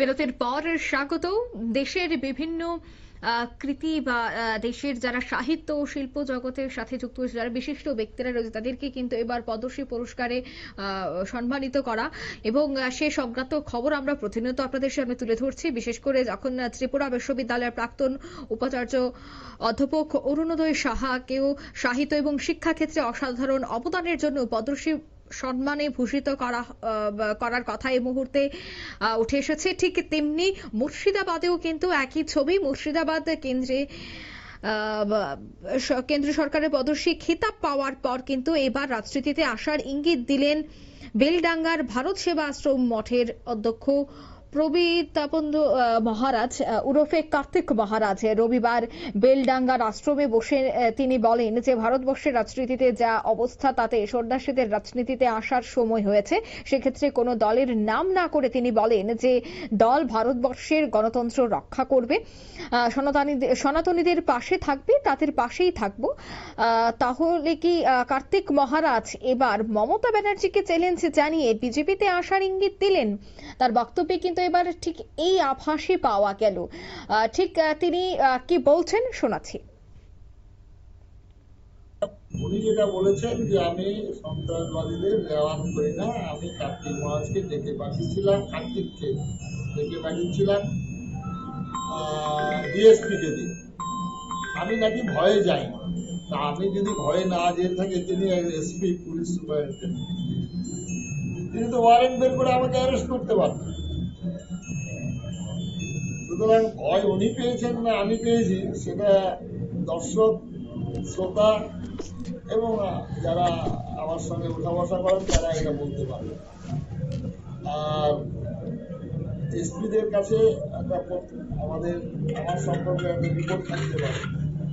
বিরতির পর স্বাগত। দেশের বিভিন্ন কৃতি বা দেশের যারা সাহিত্য ও শিল্প জগতের সাথে যুক্ত হয়েছে যারা বিশিষ্ট ব্যক্তিরা রয়েছে, তাদেরকে কিন্তু এবার পদ্মশ্রী পুরস্কারে সম্মানিত করা এবং সে সংক্রান্ত খবর আমরা প্রতিনিয়ত আপনাদের সামনে তুলে ধরছি। বিশেষ করে যখন ত্রিপুরা বিশ্ববিদ্যালয়ের প্রাক্তন উপাচার্য অধ্যাপক অরুণোদয় সাহাকেও সাহিত্য এবং শিক্ষা ক্ষেত্রে অসাধারণ অবদানের জন্য পদ্মশ্রী সম্মানে ভূষিত করা করার কথা এই মুহূর্তে উঠে এসেছে। ঠিক তেমনি মুর্শিদাবাদেও কিন্তু একই ছবি। মুর্শিদাবাদ কেন্দ্রে কেন্দ্র সরকারের পদশ্রী খিতাব পাওয়ার পর কিন্তু এবার রাজনীতিতে আসার ইঙ্গিত দিলেন বেলডাঙ্গার ভারত সেবা আশ্রম মঠের অধ্যক্ষ আহ, মহারাজ ওরফে কার্তিক মহারাজ রবিবার বেলডাঙ্গার আশ্রমে বসে তিনি বলেন যে ভারতবর্ষের রাজনীতিতে যা অবস্থা তাতে সন্ন্যাসীদের রাজনীতিতে আসার সময় হয়েছে। সেক্ষেত্রে কোনো দলের নাম না করে তিনি বলেন যে দল ভারতবর্ষের গণতন্ত্র রক্ষা করবে। সনাতনীদের পাশে থাকবে তাদের পাশেই থাকব। তাহলে কি কার্তিক মহারাজ এবার মমতা ব্যানার্জিকে চ্যালেঞ্জ জানিয়ে বিজেপিতে আসার ইঙ্গিত দিলেন? তার বক্তব্যে কিন্তু এবার ঠিক এই আভাসই পাওয়া গেল। ঠিক তিনি কি বলছেন? শোনাচ্ছি। উনি যেটা বলেছেন যে আমি সন্ত্রাসবাদীদের রেওয়ান করি না, আমি কার্তিক মহারাজকে ডেকে পাঠিয়েছিলাম, কার্তিককে ডেকে পাঠিয়েছিলাম ডিএসপিকে দিয়ে। আমি নাকি ভয়ে যাই তা আমি যদি ভয়ে না যেয়ে থাকি, তিনি এসপি, পুলিশ সুপারিনটেন্ডেন্ট। তিনি তো ওয়ারেন্ট বের করে আমাকে অ্যারেস্ট করতে পারতেন। সুতরাং ভয় উনি পেয়েছেন না আমি পেয়েছি, সেটা দর্শক, শ্রোতা এবং যারা আমার সঙ্গে উঠা বসা করেন, তারা এটা বলতে পারবে আর এসপিদের কাছে একটা আমাদের, আমার সম্পর্কে একটা রিপোর্ট থাকতে পারে।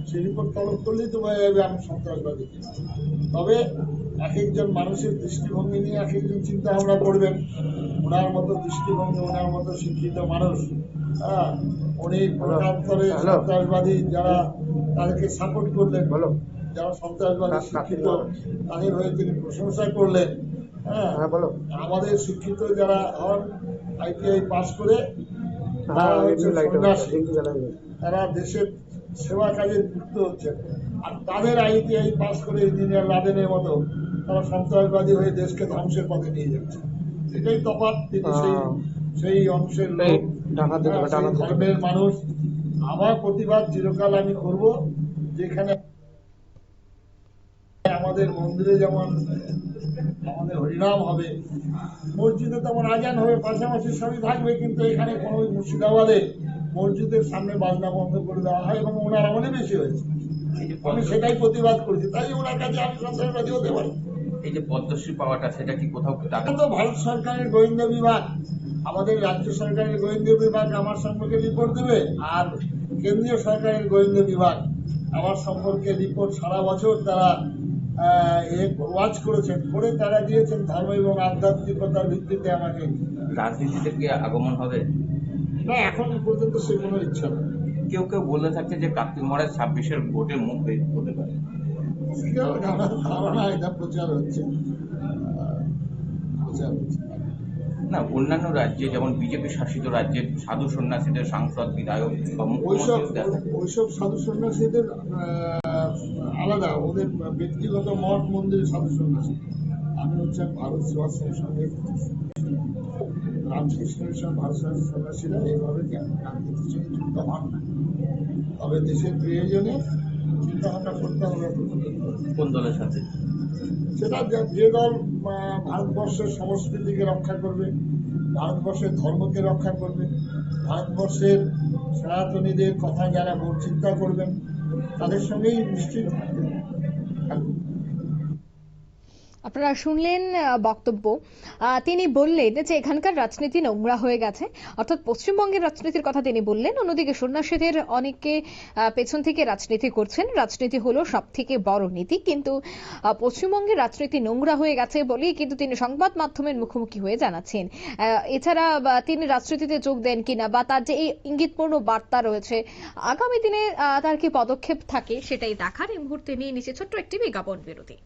সেই রিপোর্ট তলব করলেই তো বোঝা যাবে আমি সন্ত্রাসবাদী তবে এক একজন মানুষের দৃষ্টিভঙ্গি নিয়ে এক একজন চিন্তা ভাবনা করবেন। ওনার মতো দৃষ্টিভঙ্গি, ওনার মতো শিক্ষিত মানুষ হ্যাঁ উনি। সন্ত্রাসবাদী যারা তাদেরকে সাপোর্ট করলেন বলো। যারা সন্ত্রাসবাদী শিক্ষিত তাদের হয়ে তিনি প্রশংসা করলেন হ্যাঁ। হ্যাঁ বলো। আমাদের শিক্ষিত যারা হন আইটিআই পাস করে হ্যাঁ তারা হচ্ছে দেশের সেবা কাজে যুক্ত হচ্ছেন আর তাদের আইটিআই পাস করে ইঞ্জিনিয়ার লাদেনের মতো তারা সন্ত্রাসবাদী হয়ে দেশকে ধ্বংসের পথে নিয়ে যাচ্ছে। এটাই তফাৎ তিনি সেই সেই অংশের লোক ধর্মের মানুষ। আমার প্রতিবাদ চিরকাল আমি করব যেখানে আমাদের মন্দিরে যেমন আমাদের হরিনাম হবে মসজিদে তেমন আজান হবে পাশাপাশি সবই থাকবে কিন্তু এখানে কোনো মুর্শিদাবাদে মসজিদের সামনে বাজনা বন্ধ করে দেওয়া হয় এবং ওনার আমলে বেশি হয়েছে। আমি সেটাই প্রতিবাদ করেছি। তাই ওনার কাছে আমি সন্ত্রাসবাদী হতে পারি। এই যে পদ্মশ্রী পাওয়াটা সেটা কি কোথাও এখন তো ভারত সরকারের গোয়েন্দা বিভাগ। আমাদের রাজ্য সরকারের গোয়েন্দা বিভাগ আমার সম্পর্কে রিপোর্ট দেবে আর কেন্দ্রীয় সরকারের গোয়েন্দা বিভাগ আমার সম্পর্কে রিপোর্ট সারা বছর তারা ওয়াচ করেছেন করে তারা দিয়েছেন ধর্ম এবং আধ্যাত্মিকতার ভিত্তিতে আমাকে। রাজনীতিতে কি আগমন হবে? না এখন পর্যন্ত সে কোনো ইচ্ছা নেই। কেউ কেউ বলে থাকছে যে কার্তিক মহারাজ ছাব্বিশের ভোটের মুখ হতে পারে। ধারণা এটা প্রচার হচ্ছে। প্রচার হচ্ছে। না অন্যান্য রাজ্যে যেমন বিজেপি শাসিত রাজ্যে সাধু সন্ন্যাসীদের সাংসদ বিধায়ক ওইসব ওইসব সাধু সন্ন্যাসীদের আলাদা ওদের ব্যক্তিগত মঠ মন্দিরের সাধু সন্ন্যাসী। আমি হচ্ছে ভারত সেবাশ্রমের সঙ্গে রামকৃষ্ণ মিশন ভারত সন্ন্যাসীরা এইভাবে রাজনীতির সঙ্গে যুক্ত হন না। তবে দেশের প্রয়োজনে চিন্তা ভাবনা করতে হবে। কোন দলের সাথে? সেটা যে- দল ভারতবর্ষের সংস্কৃতিকে রক্ষা করবে ভারতবর্ষের ধর্মকে রক্ষা করবে ভারতবর্ষের সনাতনীদের কথা যারা বল- চিন্তা করবেন তাদের সঙ্গেই নিশ্চিত থাকবে। আপনারা শুনলেন বক্তব্য। তিনি বললেন যে এখানকার রাজনীতি নোংরা হয়ে গেছে। অর্থাৎ পশ্চিমবঙ্গের রাজনীতির কথা তিনি বললেন। অন্যদিকে সন্ন্যাসীদের অনেকে পেছন থেকে রাজনীতি করছেন। রাজনীতি হলো সব থেকে বড় নীতি। কিন্তু পশ্চিমবঙ্গের রাজনীতি নোংরা হয়ে গেছে বলেই কিন্তু তিনি সংবাদ মাধ্যমের মুখোমুখি হয়ে জানাচ্ছেন। এছাড়া তিনি রাজনীতিতে যোগ দেন কিনা, বা, তার যে এই ইঙ্গিতপূর্ণ বার্তা রয়েছে, আগামী দিনে তার কি পদক্ষেপ থাকে সেটাই দেখার এই মুহূর্তে নিয়ে নিচে ছোট্ট একটি বিজ্ঞাপন বিরতি।